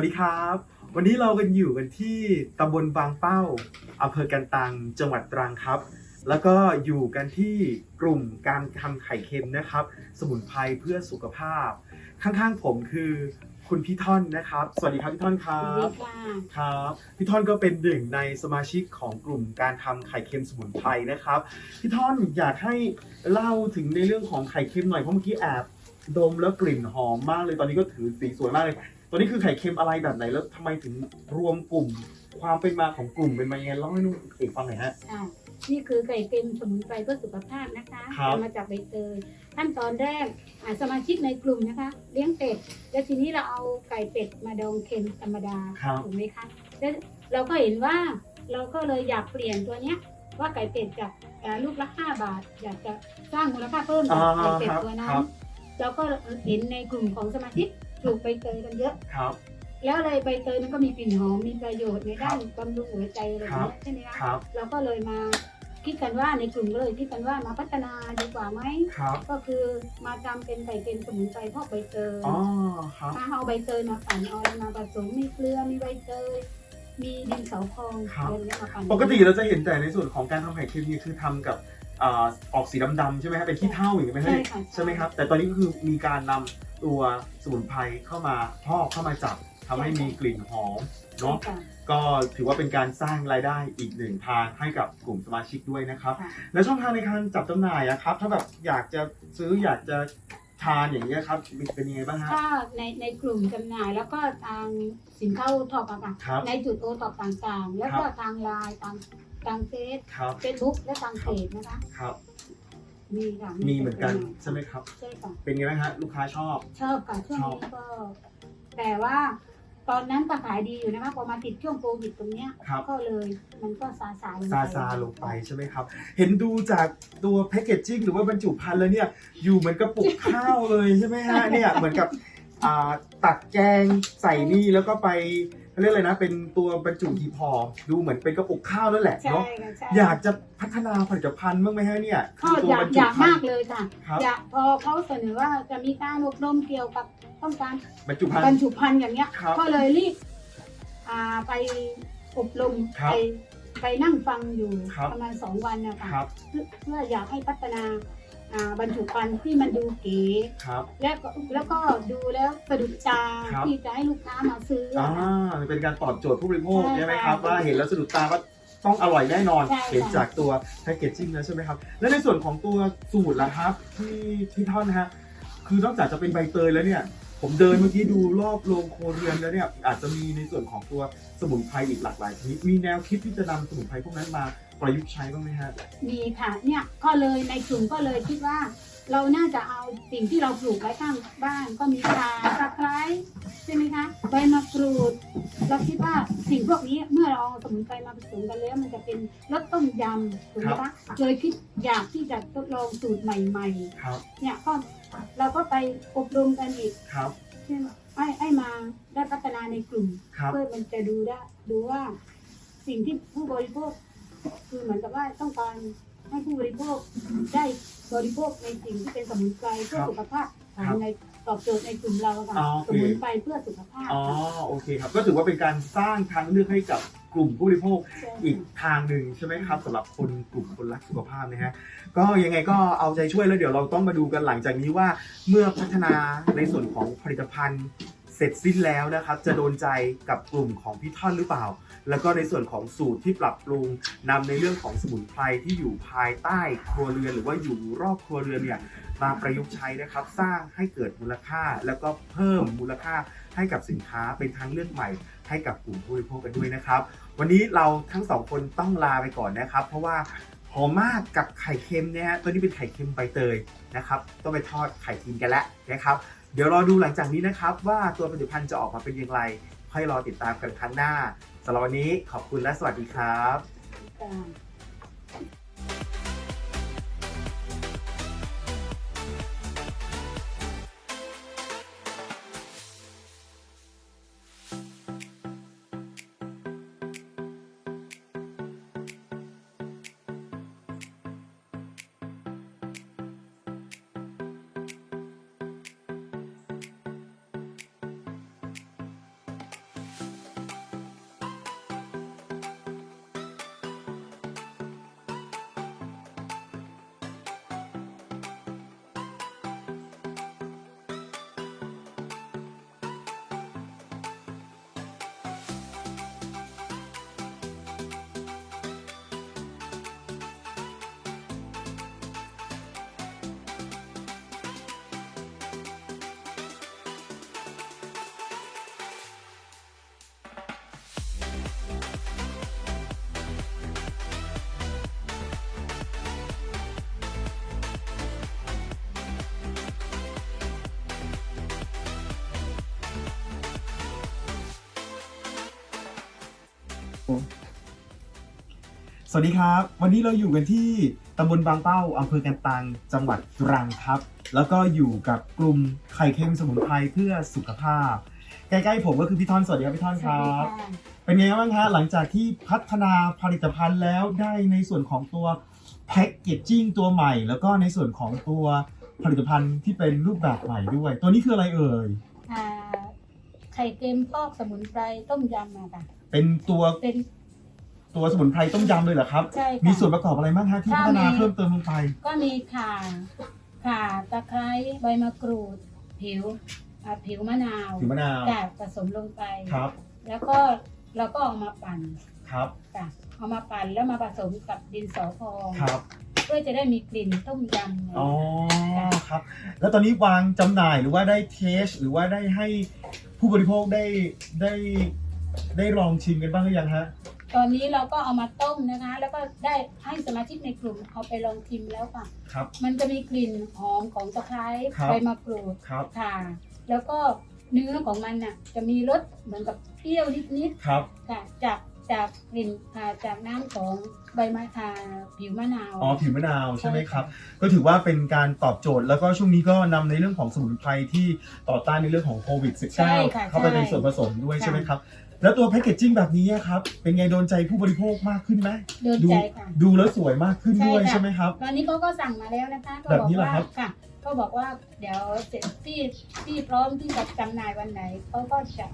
วัสดีครับ วันนี้เรากันอยู่กันที่ตำบลบางเป้าอำเภอกันตังจังหวัดตรังครับ แล้วก็อยู่กันที่กลุ่มการทำไข่เค็มนะครับ สมุนไพรเพื่อสุขภาพ ข้างๆผมคือคุณพี่ท่อนนะครับ สวัสดีครับพี่ท่อนครัสวัสดีบค่ะครับพี่ท่อนก็เป็นหนึ่งในสมาชิกของกลุ่มการทำไข่เค็มสมุนไพรนะครับพี่ท่อนอยากให้เล่าถึงในเรื่องของไข่เค็มหน่อยเพราะเมื่อกี้แอบดมแล้วกลิ่นหอมมากเลยตอนนี้ก็ถือสีสวยมากเลย ตอนนี้คือไข่เค็มอะไรแบบไหนแล้วทำไมถึงรวมกลุ่ม ความเป็นมาของกลุ่มเป็นมายังไงเล่าให้นุ่นเอกฟังหน่อยฮะค่ะนี่คือไก่เค็มสมุนไพรเพื่อสุขภาพนะคะครับ ทำมาจากใบเตยขั้นตอนแรกอ่าสมาชิกในกลุ่มนะคะ เลี้ยงเป็ด แล้วทีนี้เราเอาไก่เป็ดมาดองเค็มธรรมดาครับ ถูกไหมคะแล้วเราก็เห็นว่าเราก็เลยอยากเปลี่ยนตัวเนี้ยว่าไก่เป็ดจากอ่าลูกละห้าบาท อยากจะสร้างมูลค่าเพิ่มจากไก่เป็ดตัวนั้นครับ เราก็เห็นในกลุ่มของสมาชิก ปลูกใบเตยกันเยอะ ครับ แล้วเลยใบเตยมันก็มีกลิ่นหอมมีประโยชน์ในด้านบำรุงหัวใจอะไรอย่างเงี้ยใช่ไหมคะครับ เราก็เลยมาคิดกันว่าในกลุ่มก็เลยคิดกันว่ามาพัฒนาดีกว่าไหมครับ ก็คือมาทำเป็นไก่เป็นสมุนไพรพวกใบเตยอ๋อ ครับถ้าเอาใบเตยมาปั่นเอาอะไรมาผสมมีเกลือมีใบเตยมีดินเสาพองครับ อะไรเงี้ยมาปั่นปกติเราจะเห็นแต่ในส่วนของการทำไข่เค็มนี่คือทำกับอ่าออกสีดำๆใช่ไหมฮะเป็นขี้เถ้าอย่างนี้ไหมฮะใช่ค่ะ ใช่ไหมครับ แต่ตอนนี้ก็คือมีการนำ ตัวสมุนไพรเข้ามาพอกเข้ามาจับทำให้มีกลิ่นหอมใช่เนาะค่ะก็ถือว่าเป็นการสร้างรายได้อีกหนึ่งทางให้กับกลุ่มสมาชิกด้วยนะครับ ค่ะแล้วช่องทางในการจับจำหน่ายอะครับ ถ้าแบบอยากจะซื้ออยากจะทานอย่างนี้ยครับเป็นยังไงบ้างฮะถ้าในในกลุ่มจำหน่ายแล้วก็ทางสินค้าโอท็อปอะค่ะครับ ในจุดโอท็อปต่างๆ แล้วก็ครับทางไลน์ทางทางเฟซครับเฟซบุ๊กและทางเพจนะคะ ครับ มีค่ะมีเหมือนกันจำหายใช่ไหมครับ ใช่ค่ะเป็นไงบ้างฮะลูกค้าชอบ ชอบค่ะช่วงนี้ก็ แต่ว่า ตอนนั้นก็ขายดีอยู่นะคะพอมาติดช่วงโควิดตรงเนี้ยครับ ก็เลย มันก็ซาซาลงไปซาซาลงไปใช่ไหมครับ เห็นดูจากตัวแพคเกจจิ้งหรือว่าบรรจุภัณฑ์แล้วเนี่ย อยู่เหมือนกระปุกข้าวเลยใช่ไหมฮะเนี่ยเหมือนกับอ่าตักแกงใส่นี่แล้วก็ไป เขาเรียกอะไรนะ เป็นตัวบรรจุหีบห่อดูเหมือนเป็นกระปุกข้าวนั่นแหละใช่เนาะค่ะใช่อยากจะพัฒนาผลิตภัณฑ์บ้างไหมฮะเนี่ยก็คือตัวอยาบกรรอจุยากภัมาณกฑ์ เลยค่ะ ครับ อยากพอเขาเสนอว่าจะมีการอบรมเกี่ยวกับต้องการบรรจุภัณบรรฑ์ จุภัณฑ์อย่างเงี้ย ครับก็เลยรีบอ่าไปอบรมครับไปไปนั่งฟังอยู่ครับ ประมาณสองวันนะคะครับ เพื่อเพื่ออยากให้พัฒนา อ่าบรรจุภัณฑ์ที่มันดูเก๋ครับ แล้วก็แล้วก็ดูแล้วสะดุดตาครับ ที่จะให้ลูกค้ามาซื้ออ่าอะค่ะ เป็นการตอบโจทย์ผู้บริโภคใช่ใช่ไหมครับ ค่ะว่าเห็นแล้วสะดุดตาว่าต้องอร่อยแน่นอนใช่ค่ะ เห็นจากตัวแพคเกจจิ้งแล้วใช่ไหมครับ และในส่วนของตัวสูตรล่ะครับที่ที่ท่อนนะฮะคือนอกจากจะเป็นใบเตยแล้วเนี่ย ผมเดินเมื่อกี้ดูรอบโรงโครัวเรือนแล้วเนี่ยอาจจะมีในส่วนของตัวสมุนไพรอีกหลากหลายชนิดมีแนวคิดที่จะนำสมุนไพรพวกนั้นมา ประยุกต์ใช้บ้างไหมฮะ มีค่ะเนี่ยก็เลยในกลุ่มก็เลยคิดว่า เราน่าจะเอาสิ่งที่เราปลูกไว้ข้างบ้านก็มีข่าตะไคร้ใช่ไหมคะใบมะกรูด เราคิดว่าสิ่งพวกนี้เมื่อเราเอาสมุนไพรมาผสมกันแล้ว มันจะเป็นรสต้มยำถูกไหมคะเลยคิดอยากที่จะทดลองสูตรใหม่ครับ ๆ เนี่ยก็เราก็ไปอบรมกันอีกครับ ใช่ไหมให้ให้มาได้พัฒนาในกลุ่ม ครับ เพื่อมันจะดูได้ดูว่า สิ่งที่ผู้บริโภค คือเหมือนกับว่าต้องการให้ผู้บริโภคได้บริโภคในสิ่งที่เป็นสมุนไพรเพื่อสุขภาพของในตอบโจทย์ในกลุ่มเราอะค่ะอ๋อโอสเคมุนไพรเพื่อสุขภาพอ๋อค่ะโอเคครับ ก็ถือว่าเป็นการสร้างทางเลือกให้กับกลุ่มผู้บริโภค ใช่อีกทางหนึ่งใช่ไหมครับสำหรับคนกลุ่มคนรักสุขภาพนะฮะก็ยังไงก็เอาใจช่วยแล้วเดี๋ยวเราต้องมาดูกันหลังจากนี้ว่า เมื่อพัฒนาในส่วนของผลิตภัณฑ์ เสร็จสิ้นแล้วนะครับ จะโดนใจกับกลุ่มของพี่ท่อนหรือเปล่า แล้วก็ในส่วนของสูตรที่ปรับปรุงนำในเรื่องของสมุนไพรที่อยู่ภายใต้ครัวเรือนหรือว่าอยู่รอบครัวเรือนเนี่ยมาประยุกต์ใช้นะครับ สร้างให้เกิดมูลค่า แล้วก็เพิ่มมูลค่าให้กับสินค้าเป็นทางเลือกใหม่ ให้กับกลุ่มผู้บริโภคกันด้วยนะครับ วันนี้เราทั้งสองคนต้องลาไปก่อนนะครับ เพราะว่าหอมมากกับไข่เค็มเนี่ยตัวนี้เป็นไข่เค็มใบเตยนะครับ ต้องไปทอดไข่กินกันแล้วนะครับ เดี๋ยวรอดูหลังจากนี้นะครับ ว่าตัวผลิตภัณฑ์จะออกมาเป็นอย่างไร ค่อยรอติดตามกันครั้งหน้าสำหรับวันนี้ขอบคุณและสวัสดีครับค่ะ สวัสดีครับ วันนี้เราอยู่กันที่ตำบลบางเป้าอำเภอกันตังจังหวัดตรังครับ แล้วก็อยู่กับกลุ่มไข่เค็มสมุนไพรเพื่อสุขภาพ ใกล้ๆผมก็คือพี่ท่อนสวัสดีครับพี่ท่อนสควัสรัดีบค่ะเป็นไงบ้างฮะหลังจากที่พัฒนาผลิตภัณฑ์แล้วได้ในส่วนของตัวแพ็กเกจจิ้งตัวใหม่ แล้วก็ในส่วนของตัวผลิตภัณฑ์ที่เป็นรูปแบบใหม่ด้วย ตัวนี้คืออะไรเอ่ย อ่า ไข่เค็มพอกสมุนไพรต้มยำอะค่ะ เป็นตัวเป็น ตัวสมุนไพรต้มยำเลยเหรอครับ ใช่ค่ะ มีส่วนประกอบอะไรบ้างฮะที่ถ้าพัฒนามีเพิ่มเติมลงไป ก็มีข่าข่าตะไคร้ใบมะกรูด ผิวอ่าผิวมะนาวผิวมะนาวกากผสมลงไป ครับแล้วก็เราก็เอามาปั่นครับค่ะเอามาปั่นแล้วมาผสมกับดินสอพอง ครับเพื่อจะได้มีกลิ่นต้มยำอ๋อครับ แล้วตอนนี้วางจำหน่ายหรือว่าได้เทสหรือว่าได้ให้ผู้บริโภคได้ได้ ได้ลองชิมกันบ้างหรือยังฮะ ตอนนี้เราก็เอามาต้มนะคะ แล้วก็ได้ให้สมาชิกในกลุ่มเอาไปลองชิมแล้วค่ะ ครับ มันจะมีกลิ่นหอมของตะไคร้ครับ ใบมะกรูดครับ ค่ะ แล้วก็เนื้อของมันน่ะจะมีรสเหมือนกับเปรี้ยวนิดครับ ๆค่ะจากจากกลิ่นอ่าจากน้ำของใบมะอ่าผิวมะนาว อ๋อผิวมะนาวใช่ไหมใช่ครัค่ะบก็ถือว่าเป็นการตอบโจทย์แล้วก็ช่วงนี้ก็นำในเรื่องของสมุนไพรที่ต่อต้านในเรื่องของโควิด ใช่ค่ะ -19 เข้าไปใช่เป็นส่วนผสมด้วยค่ะใช่ไหมครับ แล้วตัวแพคเกจจิ้งแบบนี้อะครับ เป็นไงโดนใจผู้บริโภคมากขึ้นไหมโดนดูใจค่ะ ดูแล้วสวยมากขึ้นด้วยใช่ค่ะใช่ไหมครับ ตอนนี้เขาก็สั่งมาแล้วนะคะก็แบบบอกนี้เหรอว่าครับ ค่ะก็บอกว่าเดี๋ยวเสร็จที่ที่พร้อมที่จะจำหน่ายวันไหนเขาก็จะ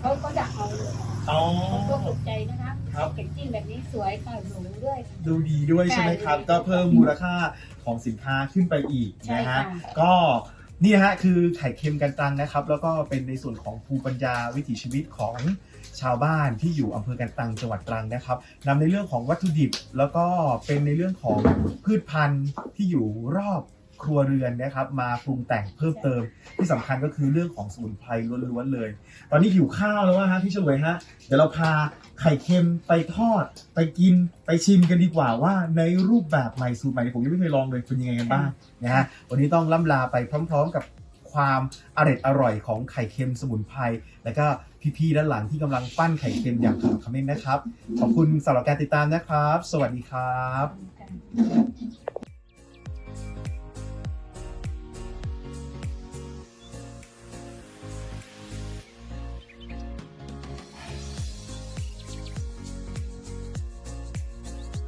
เขาก็จะเอาเลยอ๋อ เขาก็ถูกใจนะคะครับเก็บจิ้งแบบนี้สวยค่ะหรูด้วยค่ะ ดูดีด้วยใช่ไหมครับ ใช่ก็เพิ่มมูลค่าของสินค้าขึ้นไปอีกใช่นะค่ะ ฮะ ก็ นี่ฮะคือไข่เค็มกันตังนะครับ แล้วก็เป็นในส่วนของภูมิปัญญาวิถีชีวิตของชาวบ้านที่อยู่อำเภอกันตังจังหวัดตรังนะครับนำในเรื่องของวัตถุดิบ แล้วก็เป็นในเรื่องของพืชพันธุ์ที่อยู่รอบ ครัวเรือนนะครับ มาปรุงแต่งเพิ่มเติม ที่สำคัญก็คือเรื่องของสมุนไพรล้วนๆเลย ตอนนี้หิวข้าวแล้วว่าฮะพี่เฉลวยฮะเดี๋ยวเราพาไข่เค็มไปทอด ไปกินไปชิมกันดีกว่าว่าในรูปแบบใหม่สูตรใหม่ที่ผมยังไม่เคยลองเลยเป็นยังไงกันบ้างนะฮะวันนี้ต้องล่ำลาไปพร้อม ๆ กับความอร่อยอร่อยของไข่เค็มสมุนไพร แล้วก็พี่ๆด้านหลังที่กำลังปั้นไข่เค็มอย่างขมักเขม้นนะครับ ขอบคุณสำหรับการติดตามนะครับ สวัสดีครับ ค่ะ